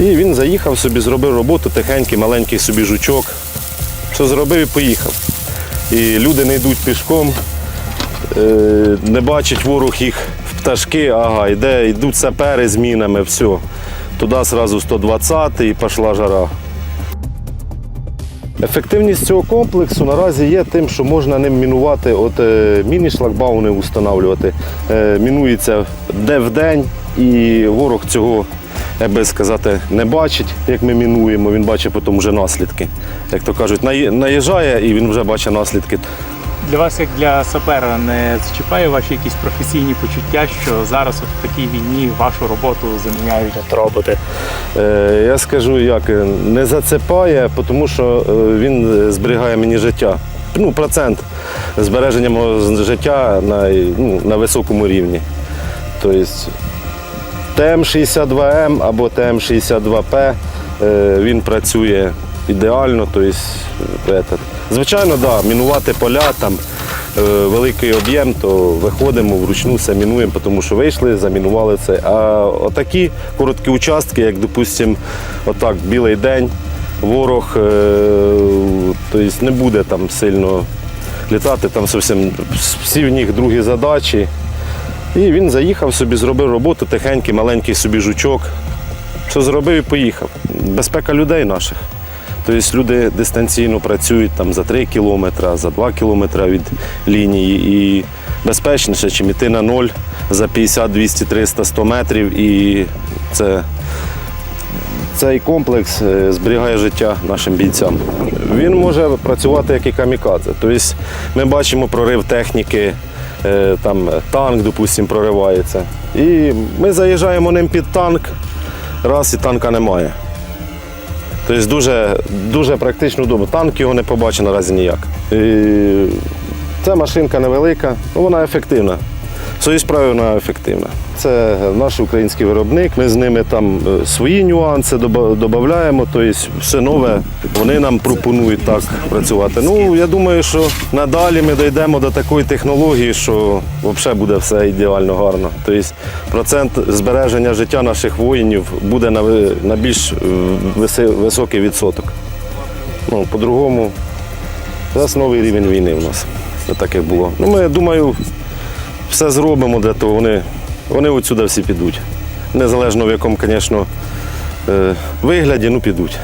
І він заїхав собі, зробив роботу, тихенький, маленький собі жучок. Що зробив і поїхав. І люди не йдуть пішком, е, не бачить ворог їх в пташки, ага, йде, йдуть сапери з мінами, все. Туди одразу 120 і пішла жара. Ефективність цього комплексу наразі є тим, що можна ним мінувати, от е, міні-шлагбауни встановлювати. Е, мінується де в день, і ворог цього, як би сказати, не бачить, як ми мінуємо, він бачить потім вже наслідки. Як то кажуть, наїжджає і він вже бачить наслідки. Для вас, як для сапера, не зачіпає ваші якісь професійні почуття, що зараз от в такій війні вашу роботу заміняють от роботи? Е, Я скажу, як е, не зацепає, тому що е, він зберігає мені життя. Ну, процент збереження мого життя на, ну, на високому рівні. Тобто ТМ-62М або ТМ-62П е, він працює ідеально. Тобто. Звичайно, да, мінувати поля там. Великий об'єм, то виходимо вручну, все мінуємо, тому що вийшли, замінували це. А отакі короткі участки, як, допустимо, отак, білий день, ворог тобто не буде там сильно літати, там зовсім всі в них другі задачі. І він заїхав собі, зробив роботу, тихенький, маленький собі жучок. Що зробив і поїхав. Безпека людей наших. Тобто люди дистанційно працюють там за 3 кілометри, за 2 кілометри від лінії. І безпечніше, ніж йти на ноль за 50, 200, 300, 100 метрів. І це, цей комплекс е, зберігає життя нашим бійцям. Він може працювати як і камікадзе. Тобто ми бачимо прорив техніки, там танк, допустимо, проривається. І ми заїжджаємо ним під танк, раз і танка немає. Тобто дуже, дуже практично удобно. Танк його не побачить наразі ніяк. І ця машинка невелика, ну вона ефективна. В своїй справі вона ефективна. Це наш український виробник. Ми з ними там е, свої нюанси додаємо, тобто все нове вони нам пропонують так працювати. Ну я думаю, що надалі ми дійдемо до такої технології, що взагалі буде все ідеально гарно. Тобто процент збереження життя наших воїнів буде на, більш е, високий відсоток. Ну, по-другому, це новий рівень війни в нас. Це так як було. Ну, ми, думаю, все зробимо для того. Вони, вони отсюди всі підуть. Незалежно в якому, звісно, е, вигляді, ну підуть.